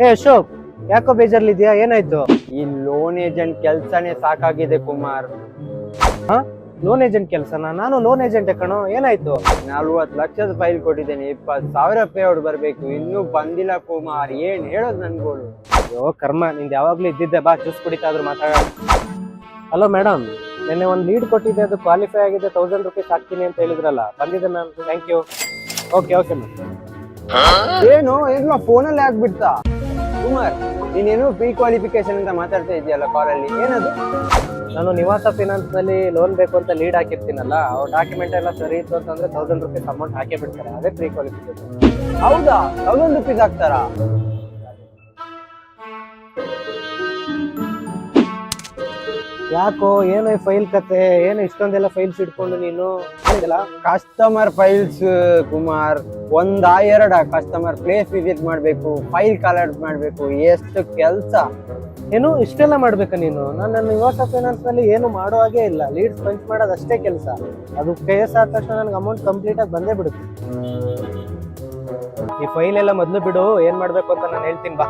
ಏ ಅಶೋಕ್ ಯಾಕೋ ಬೇಜಾರ್ಲಿದ್ಯಾ? ಏನಾಯ್ತು? ಈ ಲೋನ್ ಏಜೆಂಟ್ ಕೆಲ್ಸನೇ ಸಾಕಾಗಿದೆ ಕುಮಾರ್. ಹಾ? ಲೋನ್ ಏಜೆಂಟ್ ಕೆಲಸನ? ನಾನು ಲೋನ್ ಏಜೆಂಟ್ ಕಣೋ ಏನಾಯ್ತು? ನಲ್ವತ್ ಲಕ್ಷದ ಫೈಲ್ ಕೊಟ್ಟಿದ್ದೇನೆ ಇಪ್ಪತ್ ಸಾವಿರ ಪೇ ಔಟ್ ಬರ್ಬೇಕು ಇನ್ನೂ ಬಂದಿಲ್ಲ ಕುಮಾರ್ ಏನ್ ಹೇಳೋದು ನನ್ಗೋಳು ಅಯ್ಯೋ ಕರ್ಮ ನಿಂದು ಯಾವಾಗ್ಲೂ ಇದ್ದಿದ್ದೆ ಬಾ ಜ್ಯೂಸ್ ಕುಡಿತಾದ್ರು ಮಾತಾಡ. ಹಲೋ ಮೇಡಮ್ ನಿನ್ನೆ ಒಂದು ಲೀಡ್ ಕೊಟ್ಟಿದ್ದೆ ಅದು ಕ್ವಾಲಿಫೈ ಆಗಿದೆ ತೌಸಂಡ್ ರುಪೀಸ್ ಹಾಕ್ತೀನಿ ಅಂತ ಹೇಳಿದ್ರಲ್ಲ ಬಂದಿದೆ ma'am thank you okay okay ma'am ಏನು? ಏನು ಫೋನಲ್ಲಿ ಆಗ್ಬಿಡ್ತಾ? ಕುಮಾರ್ ನೀನೇನು ಪ್ರೀ ಕ್ವಾಲಿಫಿಕೇಶನ್ ಅಂತ ಮಾತಾಡ್ತಾ ಇದೆಯಲ್ಲ ಕಾಲಲ್ಲಿ ಏನದು? ನಾನು ನಿವಾಸ ಫಿನಾನ್ಸ್ನಲ್ಲಿ ಲೋನ್ ಬೇಕು ಅಂತ ಲೀಡ್ ಹಾಕಿರ್ತೀನಲ್ಲ ಅವ್ರ ಡಾಕ್ಯುಮೆಂಟ್ ಎಲ್ಲ ಸರಿ ಇತ್ತು ಅಂತಂದ್ರೆ ತೌಸಂಡ್ ರುಪೀಸ್ ಅಮೌಂಟ್ ಹಾಕಿ ಬಿಡ್ತಾರೆ ಅದೇ ಪ್ರೀ ಕ್ವಾಲಿಫಿಕೇಶನ್ ಹೌದಾ? ತೌಸಂಡ್ ರುಪೀಸ್ ಹಾಕ್ತಾರಾ? ಯಾಕೋ ಏನೋ ಫೈಲ್ ಕತೆ ಏನು ಇಷ್ಟೊಂದೆಲ್ಲ ಫೈಲ್ಸ್ ಇಟ್ಕೊಂಡು ನೀನು ಕಸ್ಟಮರ್ ಫೈಲ್ಸ್ ಕುಮಾರ್ ಒಂದಾ ಎರಡ ಕಸ್ಟಮರ್ ಪ್ಲೇಸ್ ವಿಸಿಟ್ ಮಾಡ್ಬೇಕು ಫೈಲ್ ಕಲೆಕ್ಟ್ ಮಾಡ್ಬೇಕು ಎಷ್ಟು ಕೆಲ್ಸ? ಏನು ಇಷ್ಟೆಲ್ಲ ಮಾಡ್ಬೇಕು ನೀನು? ನಾನು ನನ್ನ ಫೈನಾನ್ಸ್ನಲ್ಲಿ ಏನು ಮಾಡೋ ಹಾಗೆ ಇಲ್ಲ. ಲೀಡ್ಸ್ ಪಂಚ್ ಮಾಡೋದು ಅಷ್ಟೇ ಕೆಲಸ. ಅದು ಕೆ ಆದ ತಕ್ಷಣ ನನಗೆ ಅಮೌಂಟ್ ಕಂಪ್ಲೀಟ್ ಆಗಿ ಬಂದೇ ಬಿಡುತ್ತೆ. ಈ ಫೈಲ್ ಎಲ್ಲ ಮೊದಲು ಬಿಡು ಏನ್ ಮಾಡ್ಬೇಕು ಅಂತ ನಾನು ಹೇಳ್ತೀನಿ ಬಾ.